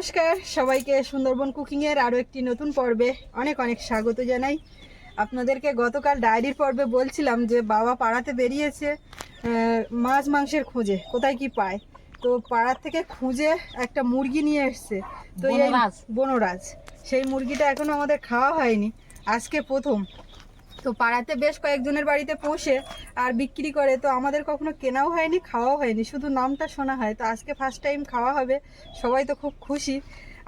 নমস্কার সবাইকে সুন্দরবন কুকিংয়ের আরও একটি নতুন পর্বে অনেক অনেক স্বাগত জানাই। আপনাদেরকে গতকাল ডায়েরির পর্বে বলছিলাম যে বাবা পাড়াতে বেরিয়েছে মাছ মাংসের খোঁজে কোথায় কি পায়? তো পাড়ার থেকে খুঁজে একটা মুরগি নিয়ে এসছে তো এই বনরাজ। বনরাজ সেই মুরগিটা এখনও আমাদের খাওয়া হয়নি আজকে প্রথম। তো পাড়াতে বেশ কয়েকজনের বাড়িতে পোষে আর বিক্রি করে, তো আমাদের কখনো কেনাও হয়নি, খাওয়াও হয়নি, শুধু নামটা শোনা হয়। তো আজকে ফার্স্ট টাইম খাওয়া হবে, সবাই তো খুব খুশি।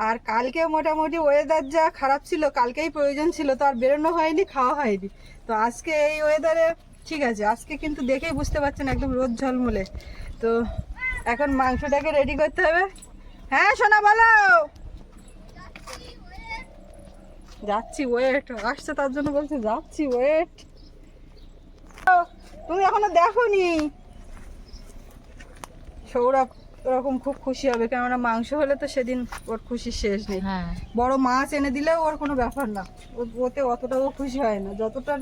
আর কালকে মোটামুটি ওয়েদার যা খারাপ ছিল, কালকেই প্রয়োজন ছিল, তো আর বেরোনো হয়নি, খাওয়া হয়নি। তো আজকে এই ওয়েদারে ঠিক আছে, আজকে কিন্তু দেখেই বুঝতে পারছেন একদম রোদ ঝলমলে। তো এখন মাংসটাকে রেডি করতে হবে। হ্যাঁ সোনা, বলো! যাচ্ছি ওয়েট আসছে তার জন্য বলছে যাচ্ছি ওয়েট তুমি এখনও দেখোনি? সৌরভ ওরকম খুব খুশি হবে কেননা মাংস হলে তো সেদিন ওর খুশি শেষ নেই। হ্যাঁ। বড় মাছ এনে দিলেও ওর কোনো ব্যাপার না। ওতে অতটাও খুশি হয় না। যতটা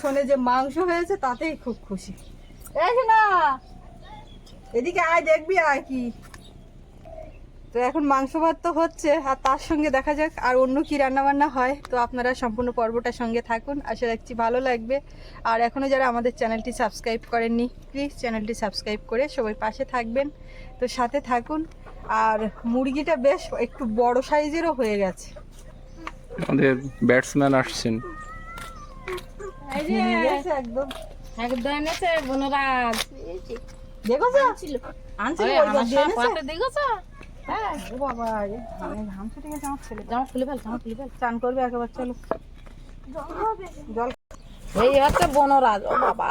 শোনে যে মাংস হয়েছে তাতেই খুব খুশি। এই না এদিকে আয় দেখবি আয় কি। তো এখন মাংস ভাত তো হচ্ছে আর তার সঙ্গে দেখা যাক আর অন্য কি রান্না বান্না হয়। তো আপনারা সম্পূর্ণ পর্বটার সঙ্গে থাকুন আশা রাখছি ভালো লাগবে। আর এখনও যারা আমাদের চ্যানেলটি সাবস্ক্রাইব করেননি প্লিজ চ্যানেলটি সাবস্ক্রাইব করে সবাই পাশে থাকবেন। তো সাথে থাকুন আর মুরগিটা বেশ একটু বড় সাইজেরও হয়ে গেছে। আমাদের ব্যাটসম্যান আসছেন। একদম। একদম এনেছে বনরাজ। দেখেছ? আনছিল। ওই হ্যাঁ ও বাবা এ ঘাম ছুটে গেছে আমার ছেলে। জামা খুলে ফেল জামা খুলে ফেল। চান করবে একবার চলো। জল এই হচ্ছে বনরাজ ও বাবা।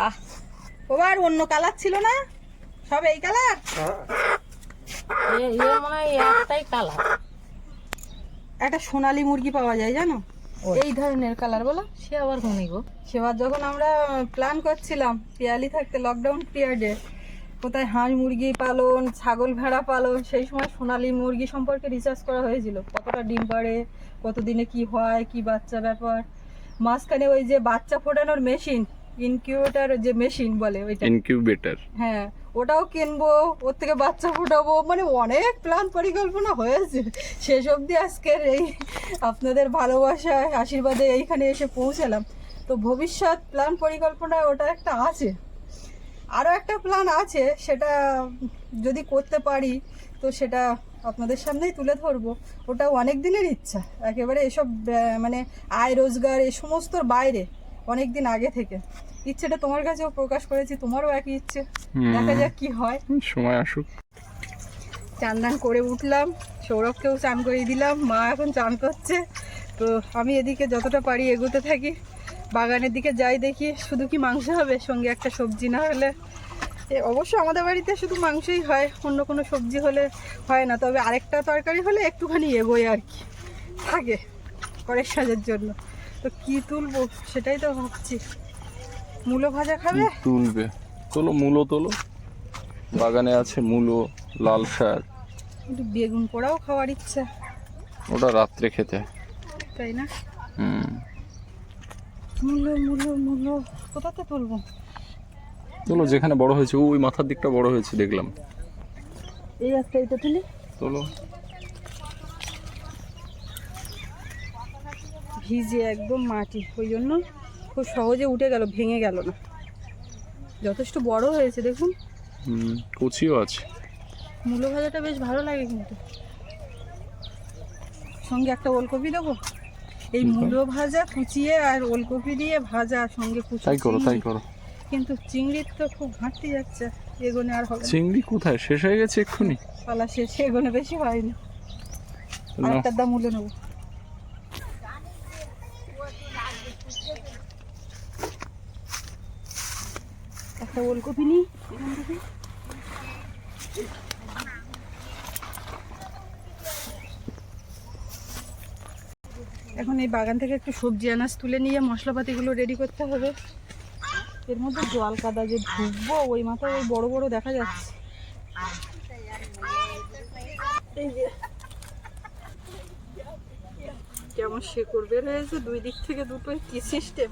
অন্য কালার ছিল না? সব এই কালার? মনে একটাই কালার। একটা সোনালি মুরগি পাওয়া যায় জানো? এই ধরনের কালার বলো। সে আবার কোনি গো? সেবার যখন আমরা প্ল্যান করছিলাম পিয়ালি থাকতে লকডাউন পিরিয়ডে কোথায় হাঁস মুরগি পালন ছাগল ভেড়া পালন সেই সময় সোনালী মুরগি সম্পর্কে রিসার্চ করা হয়েছিল। কতটা ডিম পাড়ে কতদিনে কি হয় কি বাচ্চা ব্যাপার। মাঝখানে ওই যে বাচ্চা ফোটানোর মেশিন ইনকিউবেটার যে মেশিন বলে ওইটা। ইনকিউবেটর হ্যাঁ ওটাও কিনবো ওর থেকে বাচ্চা ফোটাবো মানে অনেক প্ল্যান পরিকল্পনা হয়েছে। শেষ অবধি আজকের এই আপনাদের ভালোবাসায় আশীর্বাদে এইখানে এসে পৌঁছালাম। তো ভবিষ্যৎ প্ল্যান পরিকল্পনা ওটা একটা আছে। আরও একটা প্ল্যান আছে সেটা যদি করতে পারি তো সেটা আপনাদের সামনেই তুলে ধরবো। ওটা অনেক দিনের ইচ্ছা একেবারে এসব মানে আয় রোজগার এই সমস্তর বাইরে অনেক দিন আগে থেকে। ইচ্ছেটা তোমার কাছেও প্রকাশ করেছি তোমারও একই ইচ্ছে। দেখা যাক কি হয়। সময় আসুক। চান দান করে উঠলাম সৌরভকেও চান করিয়ে দিলাম মা এখন চান করছে। তো আমি এদিকে যতটা পারি এগোতে থাকি। বাগানের দিকে যাই দেখি শুধু কি মাংস হবে সঙ্গে একটা সবজি না হলে। অবশ্য আমাদের বাড়িতে শুধু মাংসই হয় অন্য কোনো সবজি হলে হয় না। তবে আরেকটা তরকারি হলে একটুখানি এগোয় আর কি থাকে পরের সাজের জন্য। তো কি তুলবো সেটাই তো ভাবছি। মূলো ভাজা খাবে? তুলবে। তোলো মূলো তোলো। বাগানে আছে মূলো লাল শাক। একটু বেগুন পোড়াও খাওয়ার ইচ্ছা। ওটা রাত্রে খেতে। তাই না? হুম। মূলো মূলো মূলো কোথাতে তুলবো? তোলো যেখানে বড় হয়েছে ওই মাথার দিকটা বড় হয়েছে দেখলাম। এই একটা এটা তুলি। তোলো। ভিজে একদম মাটি ওই জন্য খুব সহজে উঠে গেল ভেঙে গেল না। যথেষ্ট বড় হয়েছে দেখুন। হুম কচিও আছে। মূলো ভাজাটা বেশ ভালো লাগে কিন্তু। সঙ্গে একটা ওলকপি দেবো? এই মূলো ভাজা কুচিয়ে আর ওলকপি দিয়ে ভাজা সঙ্গে কুচি তাই করো তাই করো। কিন্তু চিংড়ির তো খুব ঘাটতি যাচ্ছে এগোনে আর হবে চিংড়ি কোথায়? শেষ হয়ে গেছে এক্ষুনি? পালা শেষে এগোনে বেশি হয়নি। নাও। দাম মূল্য নেব। একটা ওলকপি নিই এখান থেকে। এখন এই বাগান থেকে একটু সবজি আনাজ তুলে নিয়ে মশলাপাতিগুলো রেডি করতে হবে। এর মধ্যে জল কাদা যে ঢুকবো, ওই মাথায় ওই বড় বড় দেখা যাচ্ছে। কেমন সে করবে রয়েছে দুই দিক থেকে দুটোই কি সিস্টেম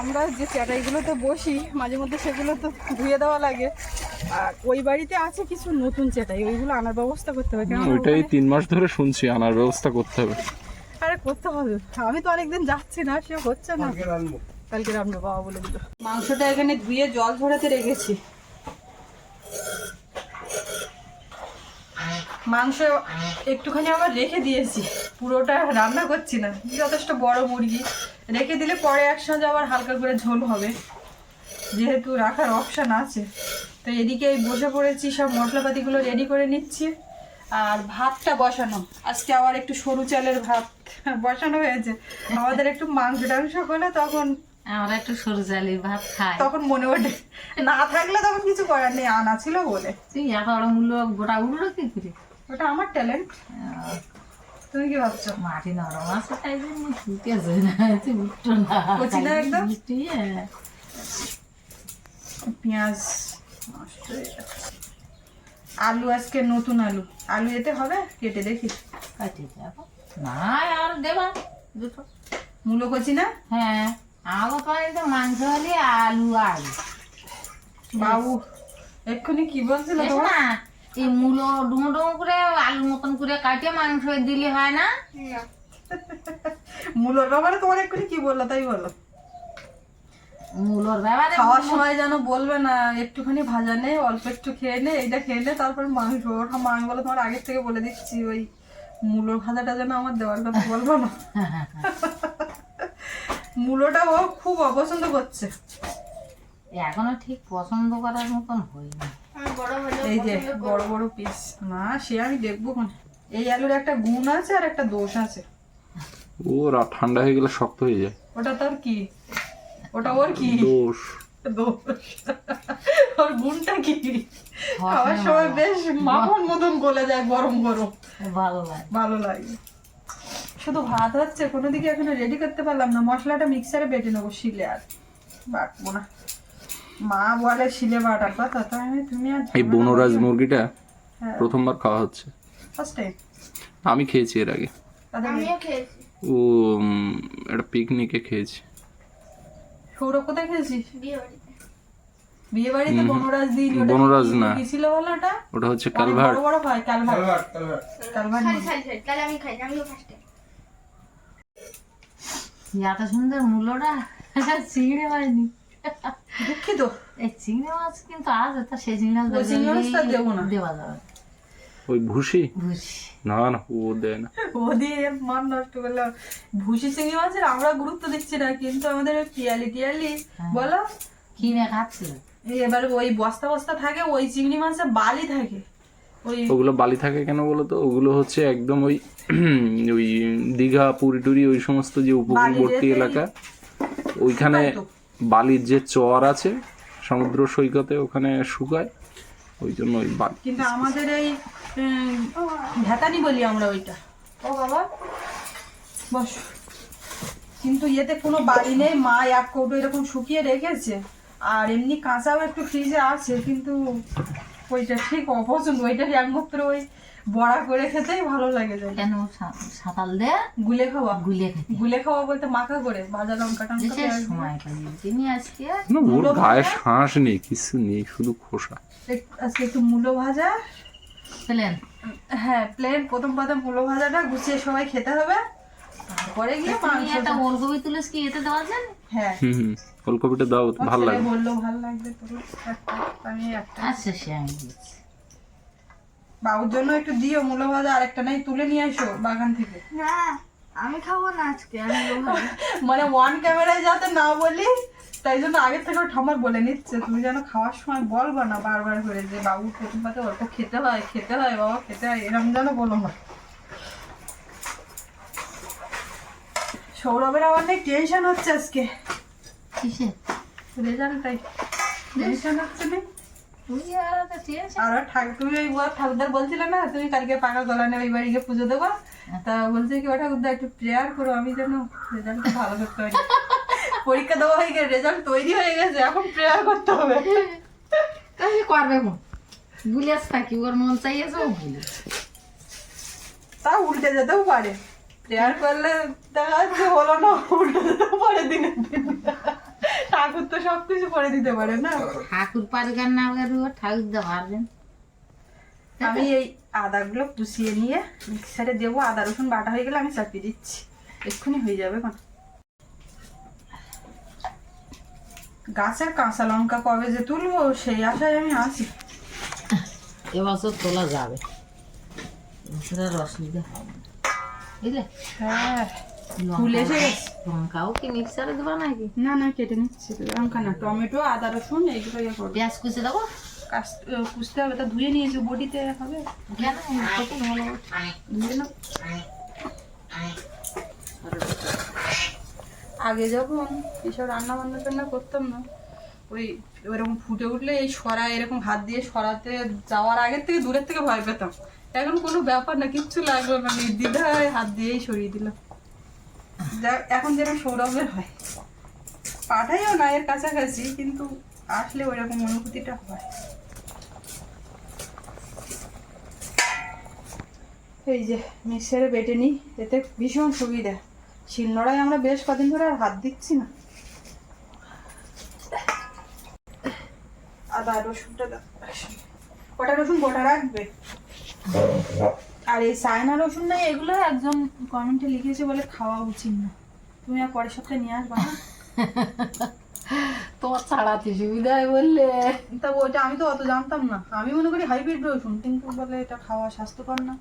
আমরা যে চ্যাটাইগুলোতে বসি মাঝে মধ্যে সেগুলো তো ধুয়ে দেওয়া লাগে। আর ওই বাড়িতে আছে কিছু নতুন চ্যাটাই ওইগুলো আনার ব্যবস্থা করতে হবে। কেন ওইটাই তিন মাস ধরে শুনছি আনার ব্যবস্থা করতে হবে। আরে করতে হবে। আমি তো অনেকদিন যাচ্ছি না সে হচ্ছে না। কালকে রান্না বাবা বলে দিল। মাংসটা এখানে ধুয়ে জল ঝরাতে রেখেছি। মাংস একটুখানি আবার রেখে দিয়েছি। পুরোটা রান্না করছি না। যথেষ্ট বড় মুরগি। রেখে দিলে পরে একসঙ্গে আবার হালকা করে ঝোল হবে। যেহেতু রাখার অপশান আছে। তো এদিকে বসে পড়েছি সব মশলাপাতিগুলো রেডি করে নিচ্ছি। আর ভাতটা বসানো। আজকে আবার একটু সরু চালের ভাত বসানো হয়েছে। আমাদের একটু মাংস টাংস হলে তখন আমরা একটু সরু চালের ভাত খাই। তখন মনে ওঠে না থাকলে তখন কিছু করার নেই আনা ছিল বলে। তুই এত বড় মূল্য গোটা উঠল কি করে? ওটা আমার ট্যালেন্ট তুমি কি ভাবছ? মাটি নরম আছে? তাই জন্য ফুটেছে না তুই উঠতো না কচি না একদম? হ্যাঁ। পেঁয়াজ নষ্ট হয়ে যাচ্ছে। আলু আজকে নতুন আলু। আলু এতে হবে? কেটে দেখি। কাটি যাব। না আর দেবা। দুটো। মূলো কচি না? হ্যাঁ আমার তো মাংস হলে আলু আলু। বাবু এক্ষুনি কি বলছিল তোমার? এই মূলো ডুমো ডুমো করে মতন করে কাটিয়ে মাংস দিলে হয় না? মূলোর ব্যাপারে তোমার এক্ষুনি কি বলল তাই বলো। মূলোর ব্যাপারে খাওয়ার সময় যেন বলবে না একটুখানি ভাজা নে অল্প একটু খেয়ে নে এইটা খেয়ে নে তারপর মাংস ওটা মাংস বলে তোমার আগের থেকে বলে দিচ্ছি ওই মূলোর ভাজাটা যেন আমার দেওয়ার কথা বলব না। মূলোটা ও খুব অপছন্দ করছে। এখনও ঠিক পছন্দ করার মতন হয়নি। এই যে বড় বড় পিস না সে আমি দেখব কোন এই আলুর একটা গুণ আছে আর একটা দোষ আছে। ও রা ঠান্ডা হয়ে গেলে শক্ত হয়ে যায়। ওটা তোর কি? ওটা ওর কি? দোষ। দোষ। ওর গুণটা কি? খাওয়ার সময় বেশ মাখন মতন গলে যায় গরম গরম। ভালো লাগে। ভালো লাগে। শুধু ভাত হচ্ছে কোনো দিকে এখনও রেডি করতে পারলাম না। মশলাটা মিক্সারে বেটে নেব শিলে আর। বাটবো না। মা বলে শিলে বাটার কথা তাই আমি তুমি এই বনরাজ মুরগিটা হ্যাঁ। প্রথমবার খাওয়া হচ্ছে। ফার্স্ট আমি খেয়েছি এর আগে। ও একটা পিকনিকে খেয়েছি। সৌরভ কোথায় খেয়েছিস? বিয়ে বাড়িতে বনরাজ দিন বনরাজ না। কি ছিল বলো ওটা? ওটা হচ্ছে অনেক বড় বড় হয় কালভার কালভার নিয়ে। তাহলে আমি খাই আমিও ফার্স্টে এত সুন্দর মূল্যটা চিংড়ি পাইনি দুঃখিত এই চিংড়ি মাছ কিন্তু আছে তা সেই চিংড়ি মাছ ওই চিংড়ি মাছটা দেবো না। দেওয়া যাবে না। ওই ভুসি বুঝি না না ও দেয় না ও দিয়ে এর মান নষ্ট করলে ভুসি চিংড়ি মাছের আমরা গুরুত্ব দিচ্ছি না কিন্তু আমাদের পিয়ালি টিয়ালি বলো কিনে খাচ্ছিল এই এবার ওই বস্তা বস্তা থাকে ওই চিংড়ি মাছে বালি থাকে। ওই ওগুলো বালি থাকে কেন বলো তো? ওগুলো হচ্ছে একদম ওই ওই দীঘা পুরি টুরি ওই সমস্ত যে উপকূলবর্তী এলাকা ওইখানে। বালির যে চর আছে সমুদ্র সৈকতে ওখানে শুকায় ওই জন্য ওই বালি। কিন্তু আমাদের এই ভেতানি বলি আমরা ওইটা। ও বাবা। বস। কিন্তু এতে কোনো বালি নেই মা এক কৌটো এরকম শুকিয়ে রেখেছে আর এমনি কাঁচাও একটু ফ্রিজে আছে কিন্তু ওইটা ঠিক অপছন্দ ওইটা একমাত্র ওই বড়া করে খেতেই ভালো লাগে যায় কেন সাঁতাল দে? গুলে খাওয়া। গুলে খেতে। গুলে খাওয়া বলতে মাখা করে ভাজা লঙ্কা টঙ্কা। সময় পাই তিনি আজকে না ওর গায়ে শ্বাস নেই কিছু নেই শুধু খোসা। আজকে একটু মূলো ভাজা। পেলেন। হ্যাঁ প্লেন। প্রথম প্রথম মূলো ভাজাটা গুছিয়ে সবাই খেতে হবে। তারপরে গিয়ে তুমি মাংস একটা ওলকপি তুলেছ কি এতে দেওয়া যায়? হ্যাঁ। হুম দাও ভালো লাগে বলল ভালো লাগবে তো আমি একটা। আচ্ছা সে আমি বাবুর জন্য একটু দিও মূলো ভাজা আর একটা নাই তুলে নিয়ে আসো বাগান থেকে। না আমি খাব না আজকে মানে ওয়ান ক্যামেরায় যাতে না বলি তাই জন্য আগে থেকে ঠাম্মার বলে নিচ্ছে তুমি যেন খাওয়ার সময় বলবা না বারবার করে যে বাবু প্রথম পাতে অল্প খেতে হয় খেতে হয় বাবা খেতে হয় এরকম যেন বলো না। সৌরভের আবার অনেক টেনশন হচ্ছে আজকে। কিসে রেজাল্টটাই টেনশন হচ্ছে না আর ঠাকুর তুমি ওই ঠাকুরদার বলছিলে না তুমি কালকে পাকা গলা বাড়ি গিয়ে পুজো দেবো? তা বলছে কি ও ঠাকুরদা একটু প্রেয়ার করো আমি যেন রেজাল্টটা ভালো করতে পারি। পরীক্ষা দেওয়া হয়ে গেছে রেজাল্ট তৈরি হয়ে গেছে এখন প্রেয়ার করতে হবে। করবে মন থাকি ওর মন চাইয়েছে ও ভুলে তা উল্টে যেতেও পারে। প্রেয়ার করলে দেখা যাচ্ছে হলো না উল্টে যেতেও পারে দিনের দিন। ঠাকুর তো সবকিছু করে দিতে পারে না। ঠাকুর পারবেন না পারবে ঠাকুর পারবেন। আমি এই আদাগুলো কুচিয়ে নিয়ে মিক্সারে দেবো। আদা রসুন বাটা হয়ে গেলে আমি চাপিয়ে দিচ্ছি। এক্ষুনি হয়ে যাবে কোন গাছের কাঁচা লঙ্কা কবে যে তুলবো সেই আশায় আমি আছি। এবছর তোলা যাবে। আর অসুবিধা হবে বুঝলে? হ্যাঁ। ফুল এসে লঙ্কাও কি মিক্সারে দেবা নাকি? না না কেটে নিচ্ছি লঙ্কা না টমেটো আদা রসুন এইগুলো ইয়ে করব। পেঁয়াজ কুচে দেবো? কুচতে হবে তা ধুয়ে নিয়েছি বডিতে হবে? ভালো ধুয়ে। আগে যখন এসব রান্না বান্না টান্না করতাম না ওই ওইরকম ফুটে উঠলে এই সরা এরকম হাত দিয়ে সরাতে যাওয়ার আগের থেকে দূরের থেকে ভয় পেতাম। এখন কোনো ব্যাপার না কিচ্ছু লাগল না নির্দ্বিধায় হাত দিয়েই সরিয়ে দিলাম। এখন যেরকম সৌরভের হয়। পাঠাইও না, এর কাছাকাছি, কিন্তু আসলে ওইরকম অনুভূতিটা হয়। এই যে, মিক্সারে বেটে নিই, এতে ভীষণ সুবিধা। শিলনোড়ায় আমরা বেশ কদিন ধরে আর হাত দিচ্ছি না। আদা রসুনটা। কটা রসুন? গোটা রাখবে? আর এই চায়না রসুন নাই এগুলো একজন কমেন্টে লিখেছে বলে খাওয়া উচিত না। তুমি আর পরের সপ্তাহে নিয়ে আসবা না? তোমার ছাড়াতে সুবিধা বললে। তা ওইটা আমি তো অত জানতাম না। আমি মনে করি হাইব্রিড রসুন কিন্তু বলে এটা খাওয়া স্বাস্থ্যকর না।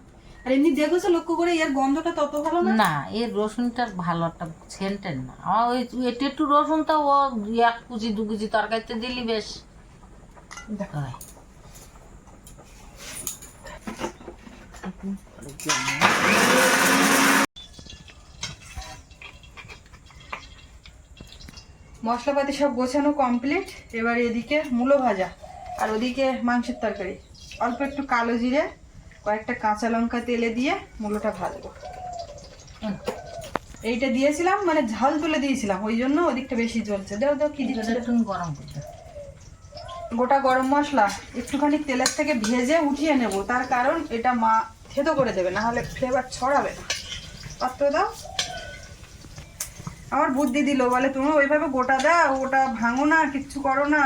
আর এমনি দেখেছ লক্ষ্য করে এর গন্ধটা তত ভালো না? না এর রসুনটার ভালো একটা সেন্টের না। আমার ওই একটু রসুনটা ও এক কুচি দু কুচি তরকারিতে দিলি বেশ। হয়। মশলাপাতি সব গোছানো কমপ্লিট এবার এদিকে মূলো ভাজা আর ওদিকে মাংসের তরকারি। অল্প একটু কালো জিরে কয়েকটা কাঁচা লঙ্কা তেলে দিয়ে মূলোটা ভাজবো। এইটা দিয়েছিলাম মানে ঝাল তুলে দিয়েছিলাম ওই জন্য ওদিকটা বেশি জ্বলছে। দেও দেও কি একটু গরম করতে গোটা গরম মশলা একটুখানি তেলের থেকে ভেজে উঠিয়ে নেব। তার কারণ এটা মা থেতো করে দেবে না হলে ফ্লেভার ছড়াবে না। পাত্র দাও। আমার বুদ্ধি দিল বলে তুমি ওইভাবে গোটা দাও ওটা ভাঙো না কিচ্ছু করো না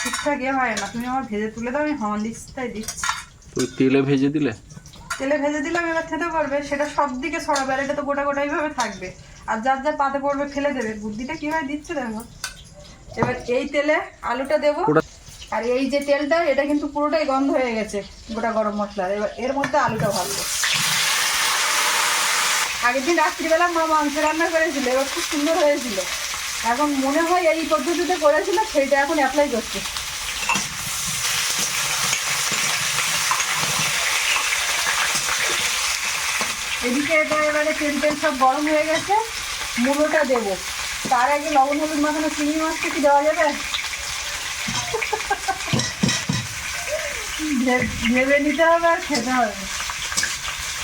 ঠিকঠাক এ হয় না। তুমি আমার ভেজে তুলে দাও আমি হন দিচ্ছি। তাই দিচ্ছি তো ওই তেলে ভেজে দিলে? তেলে ভেজে দিলাম এবার থেতো করবে সেটা সব দিকে ছড়াবে আর এটা তো গোটা গোটা এইভাবে থাকবে। আর যার যার পাতে পড়বে ফেলে দেবে। বুদ্ধিটা কীভাবে দিচ্ছে দেখো। এবার এই তেলে আলুটা দেবো। আর এই যে তেলটা, এটা কিন্তু পুরোটাই গন্ধ হয়ে গেছে, গোটা গরম মশলার। এবার এর মধ্যে আলুটা ভাজবো। আগের দিন রাত্রিবেলা মা মাংস রান্না করেছিল, এবার খুব সুন্দর হয়েছিল। এখন মনে হয় এই পদ্ধতিতে করেছিল সেইটা এখন অ্যাপ্লাই করছে। এদিকে এটা এবারে তেল তেল সব গরম হয়ে গেছে, মুলোটা দেবো। তার আগে লবণ, হলুদ, মাখানো চিংড়ি মাছটা কি দেওয়া যাবে? ভেবে নিতে হবে আর খেতে হবে।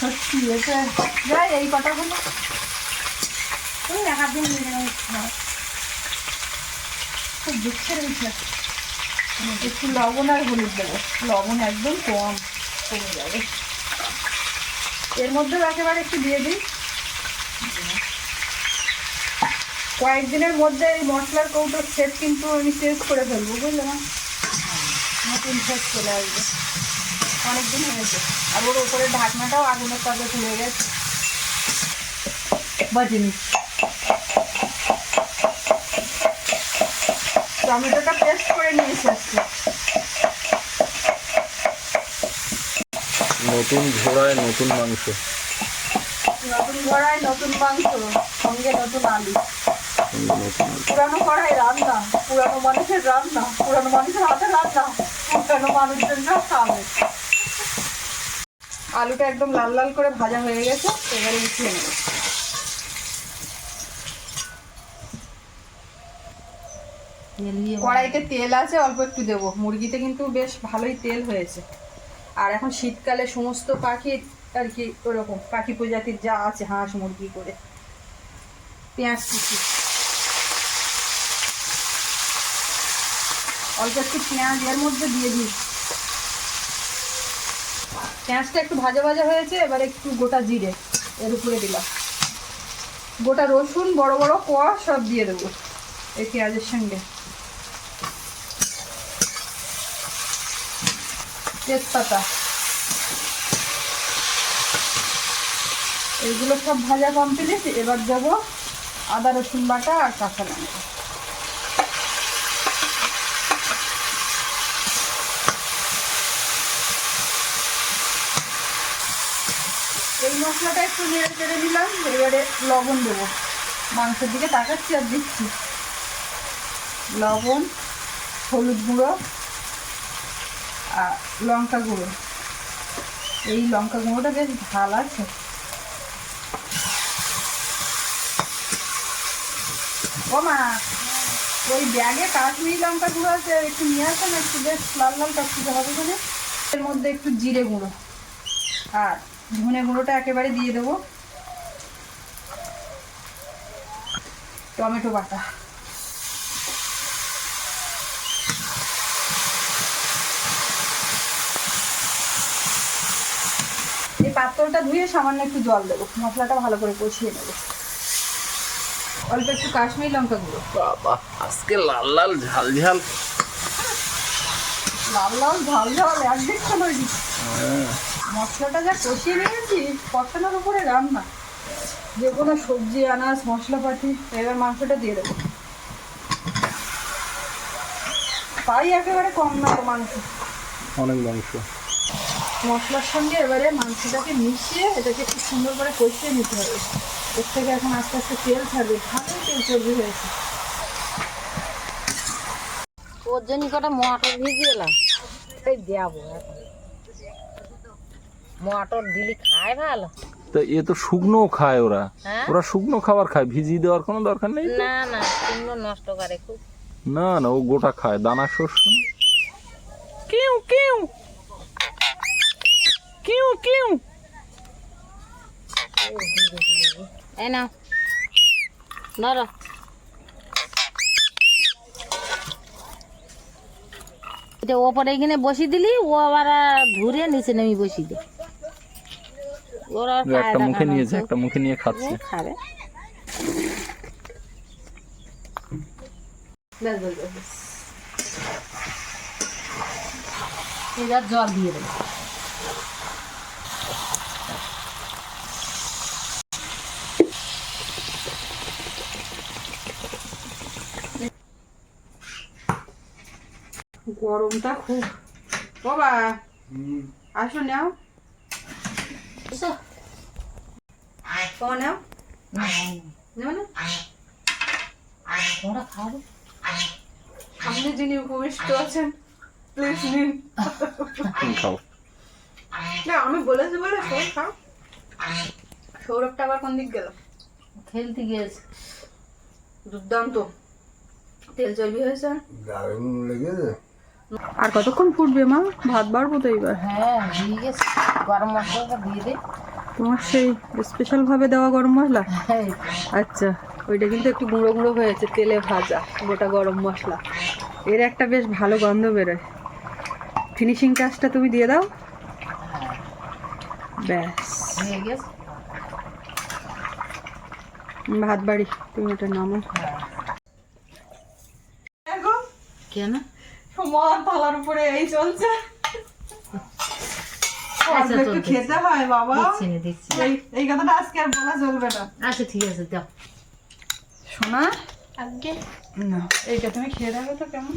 সত্যি, এটা যাই, এই কথাগুলো এক আধ দিন খুব দুঃখের বিষয়। একটু লবণ আর হলুদ দেবো। লবণ একদম কম কমে যাবে। এর মধ্যে একেবারে একটু দিয়ে দিই। কয়েকদিনের মধ্যে এই মশলার কৌটোর সেট কিন্তু আমি চেঞ্জ করে ফেলব, বুঝলে না নতুন সেট চলে আসবে। অনেকদিন হয়েছে আর ওর ওপরে ঢাকনাটাও আগুনের তাপে তুলে গেছে। বাজিনি টমেটোটা পেস্ট করে নিয়েছি আজকে। নতুন ঝোড়ায় নতুন মাংস। নতুন ঘোড়ায় নতুন মাংস সঙ্গে নতুন আলু। পুরানো কড়াই রান্না পুরানো মানুষের রান্না পুরানো মানুষের হাতে রান্না পুরানো মানুষজন সব খাবে। আলুটা একদম লাল লাল করে ভাজা হয়ে গেছে এবারে উঠিয়ে নেব। কড়াইতে তেল আছে অল্প একটু দেবো। মুরগিতে কিন্তু বেশ ভালোই তেল হয়েছে। আর এখন শীতকালে সমস্ত পাখি আর কি ওরকম পাখি প্রজাতির যা আছে হাঁস মুরগি করে। পেঁয়াজ কুচি। অল্প একটু পেঁয়াজ, এর মধ্যে দিয়ে দিই। পেঁয়াজটা একটু ভাজা ভাজা হয়েছে, এবার একটু গোটা জিরে এর উপরে দিলাম। গোটা রসুন, বড় বড় কোয়া, সব দিয়ে দেবো এই পেঁয়াজের সঙ্গে। তেজপাতা। এইগুলো সব ভাজা কমপ্লিট এবার দেবো আদা রসুন বাটা আর কাঁচা লঙ্কা। মশলাটা একটু নেড়ে চেড়ে দিলাম এবারে লবণ দেবো। মাংসের দিকে তাকাচ্ছি আর দিচ্ছি। লবণ, হলুদ গুঁড়ো আর লঙ্কা গুঁড়ো। এই লঙ্কা গুঁড়োটা বেশ ঝাল আছে। ও মা, ওই ব্যাগে কাশ্মীরি লঙ্কা গুঁড়ো আছে, একটু নিয়ে আসেন একটু বেশ লাল লাল টকটুকে হবে এর মধ্যে একটু জিরে গুঁড়ো। আর ধনে গুঁড়োটা একেবারে দিয়ে দেবো। টমেটো বাটা। এই পাত্রটা ধুয়ে সামান্য একটু জল দেবো। মশলাটা ভালো করে কষিয়ে নেব। অল্প একটু কাশ্মীর লঙ্কা গুঁড়ো। বাবা আজকে লাল লাল ঝাল ঝাল। লাল লাল ঝাল ঝাল একদিক দিচ্ছি মশলাটা যা কষিয়ে নিয়েছি কষানোর উপরে রান্না। যে কোনো সবজি আনাজ মশলাপাতি এবার মাংসটা দিয়ে দেবো। তাই একেবারে কম না তো মাংস। অনেক মাংস। মশলার সঙ্গে এবারে মাংসটাকে মিশিয়ে এটাকে খুব সুন্দর করে কষিয়ে নিতে হবে। এর থেকে এখন আস্তে আস্তে তেল ছাড়বে। ভালোই তেল চর্বি হয়েছে। ওর জন্য কটা মটর ভিজিয়ে এলাম। এই দেবো এখন। মটর দিলি খায় ভালো। তা এ তো শুকনো খায় ওরা। হ্যাঁ? ওরা শুকনো খাবার খায় ভিজিয়ে দেওয়ার কোনো দরকার নেই না না কুমড়ো নষ্ট করে খুব। না না ও গোটা খায় দানা শস্য কিউ কিউ। Q Q. এই না ধরো। ওপরে এখানে বসিয়ে দিলি ও আবার ঘুরে নিচে নেমে বসিয়ে দে। একটা মুখে নিয়েছে একটা মুখে নিয়ে খাচ্ছে। খাবে। এবার জল দিয়ে দেবো গরমটা খুব। বাবা আসো নাও। এসো। নাও। না? তোমরা খাবে আপনি যিনি উপবিষ্ট আছেন প্লিজ নিন। হুম, খাও। না আমি বলেছি বলে খাও সৌরভটা আবার কোন দিক গেল? খেলতে গিয়েছে। দুর্দান্ত। তেল চর্বি হয়েছে। দারুণ লেগেছে। আর কতক্ষণ ফুটবে মা? ভাত বাড়বো তো এইবার হ্যাঁ গরম মশলাটা দিয়ে দে। তোমার সেই স্পেশাল ভাবে দেওয়া গরম মশলা? হ্যাঁ। আচ্ছা ওইটা কিন্তু একটু গুঁড়ো গুঁড়ো হয়েছে তেলে ভাজা গোটা গরম মশলা। এর একটা বেশ ভালো গন্ধ বেরোয়। ফিনিশিং টাচটা তুমি দিয়ে দাও। ব্যাস। দিয়ে ভাত বাড়ি তুমি ওটা নামো। কেন? থালার উপরে এই চলছে। আচ্ছা, একটু খেতে হয় বাবা। দিচ্ছি না দিচ্ছি না। এই এই কথাটা আজকে আর বলা চলবে না। আচ্ছা ঠিক আছে দাও। শোনা আগে না এইটা তুমি খেয়ে দেখো তো কেমন।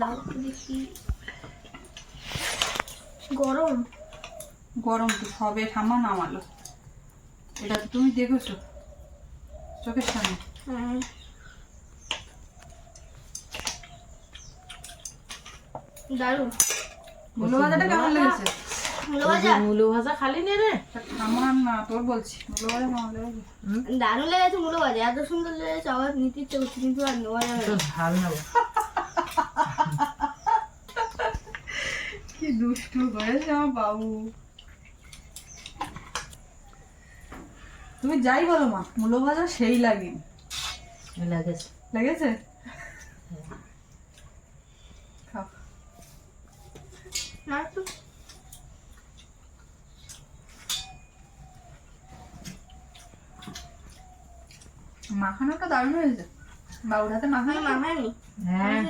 দাও তো দেখি। গরম? গরম তো সবে ঠাম্মা নামালো। এটা তো তুমি দেখেছ। চোখের সামনে। হ্যাঁ দারুণ। মুলো ভাজাটা কেমন লেগেছে? মুলো ভাজা? মুলো ভাজা খালি নে রে। আমার না তোর বলছি। মুলো ভাজা কেমন লেগেছে? দারুণ লেগেছে মুলো ভাজা এত সুন্দর লেগেছে আবার নিতে ইচ্ছে করছে কিন্তু আর নেওয়া যাবে তো ঝাল নেব কি দুষ্টু হয়েছে আমার বাবু। তুমি যাই বলো মা মুলো ভাজা সেই লাগে লেগেছে। লেগেছে খাও না তো মাখানোটা দারুণ হয়েছে। বাবুর হাতে মাখা আমি মামাইনি হ্যাঁ।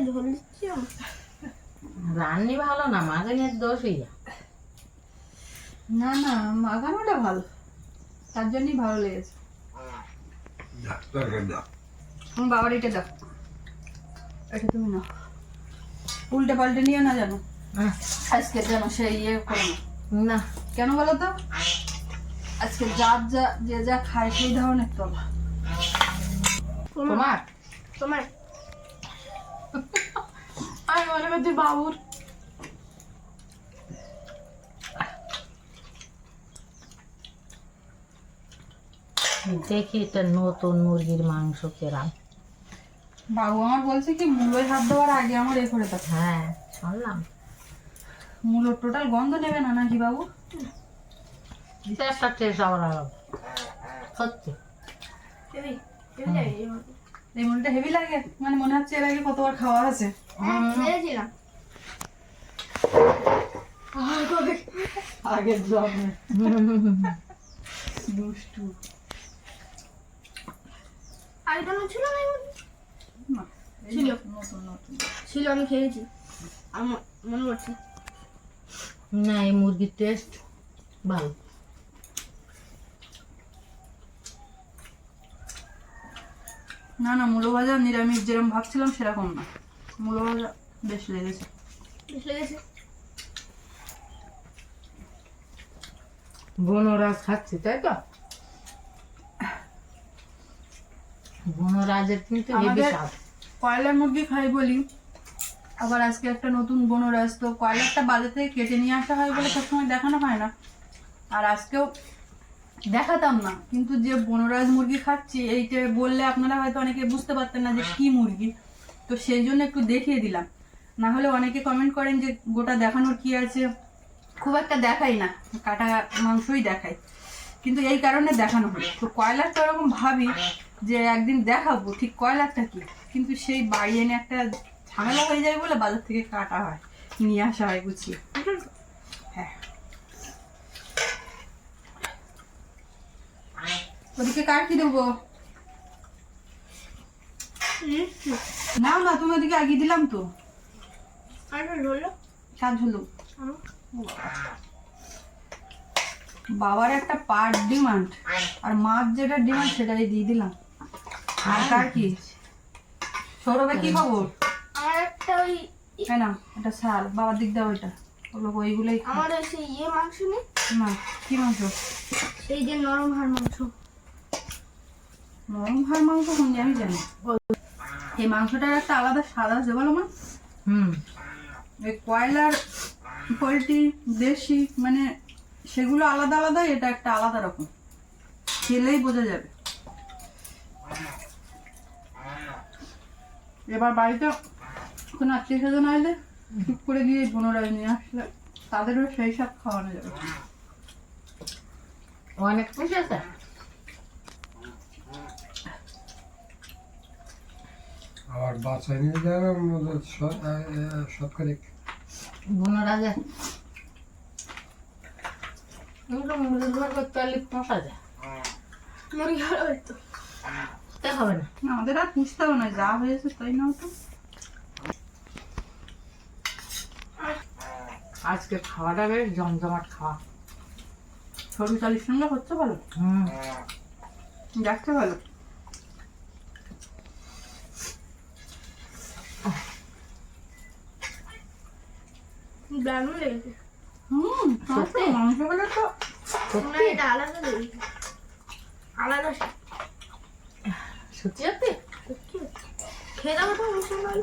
রান্নি ভালো না মাগানের দোষই না না মাখানোটা ভালো। তার জন্যই ভালো লেগেছে। বাবার এটা দাও। এটা তুমি নাও। উল্টে পাল্টে নিয়ে না জানো আজকে যেন সে ইয়ে করে না। না। কেন বলো তো? আজকে যার যা যে যা খায় সেই ধরনের তো তোমার? তোমার? আমি মনে করছি বাবুর। দেখি এটা নতুন মুরগির মাংস কেরাম। বাবু আমার বলছে কি মুলোয় হাত দেওয়ার আগে আমার এ করে হ্যাঁ শুনলাম। মুলোর টোটাল গন্ধ নেবে না নাকি বাবু? একটা টেস্ট সত্যি। এই। মুলটা হেভি লাগে? মানে মনে হচ্ছে এর আগে কতবার খাওয়া আছে হ্যাঁ, দুষ্টু। ছিল না ছিল। নতুন নতুন। ছিল আমি খেয়েছি। আমার মনে পড়ছে। না এই মুরগির টেস্ট ভালো। না না মূলো ভাজা নিরামিষ যেরকম ভাবছিলাম সেরকম না। মূলো ভাজা বেশ লেগেছে। বেশ লেগেছে। বনরাজ খাচ্ছি তাই তো? বনরাজের কিন্তু কয়লার মুরগি খাই বলি? আবার আজকে একটা নতুন বনরাজ, তো কয়লারটা বাজার থেকে কেটে নিয়ে আসা হয় বলে সবসময় দেখানো হয় না। আর আজকেও দেখাতাম না, কিন্তু যে বনরাজ মুরগি খাচ্ছি, এইটা বললে আপনারা হয়তো অনেকে বুঝতে পারতেন না যে কি মুরগি। তো সেই জন্য একটু দেখিয়ে দিলাম। না হলে অনেকে কমেন্ট করেন যে গোটা দেখানোর কি আছে। খুব একটা দেখাই না, কাটা মাংসই দেখাই। কিন্তু এই কারণে দেখানো হলো। তো কয়লারটা ওরকম ভাবি যে একদিন দেখাবো, ঠিক কয়লারটা কি? কিন্তু সেই বাড়ি এনে একটা ঝামেলা হয়ে যায় বলে বাজার থেকে কাটা হয়। নিয়ে আসা হয় গুছিয়ে। হ্যাঁ। ওদিকে কার কি দেবো? না না তুমি ওদিকে আগে দিলাম তো। হলো বাবার একটা পার ডিমান্ড। আর মাছ যেটা ডিমান্ড সেটাই দিয়ে দিলাম। আর কার কি? সৌরভের কি খবর? একটা ওই হ্যাঁ না এটা শাল বাবার দিক দাও ওইটা। ওগুলো ওইগুলোই আমার ওই সেই ইয়ে মাংস নেই? না কি মাংস? সেই যে নরম হাড় মাংস। নরম হাড় মাংস কোন আমি জানি। এই মাংসটার একটা আলাদা স্বাদ আছে বলো মা। হুম। এই কয়লার পোলট্রি দেশি মানে সেগুলো আলাদা আলাদা এটা একটা আলাদা রকম। খেলেই বোঝা যাবে। এবার বাড়িতে কোনো আত্মীয় স্বজন আসলে টুক করে গিয়ে বোনরাজ নিয়ে আসলে তাদেরও সেই সব খাওয়ানো যাবে। অনেক খুশি আছে? আবার বাসায় নিয়ে যাবে আমাদের স- এ- এ- শতকরিক বনরাজে এগুলো মুরগি করতে পারলে পোষা যায়। মুরগি হবে না। না, আমাদের আর পুষতেও না যা হয়েছে তাই নাও তো। আজকে খাওয়াটা বেশ জমজমাট খাওয়া। সরু চালির সঙ্গে হচ্ছে ভালো? হুম। যাচ্ছে ভালো। দারুণ লেগেছে। হুম সত্যি? তো এটা আলাদা আলাদা। সত্যি? সত্যি? খেয়ে দেখো তো মাংস ভালো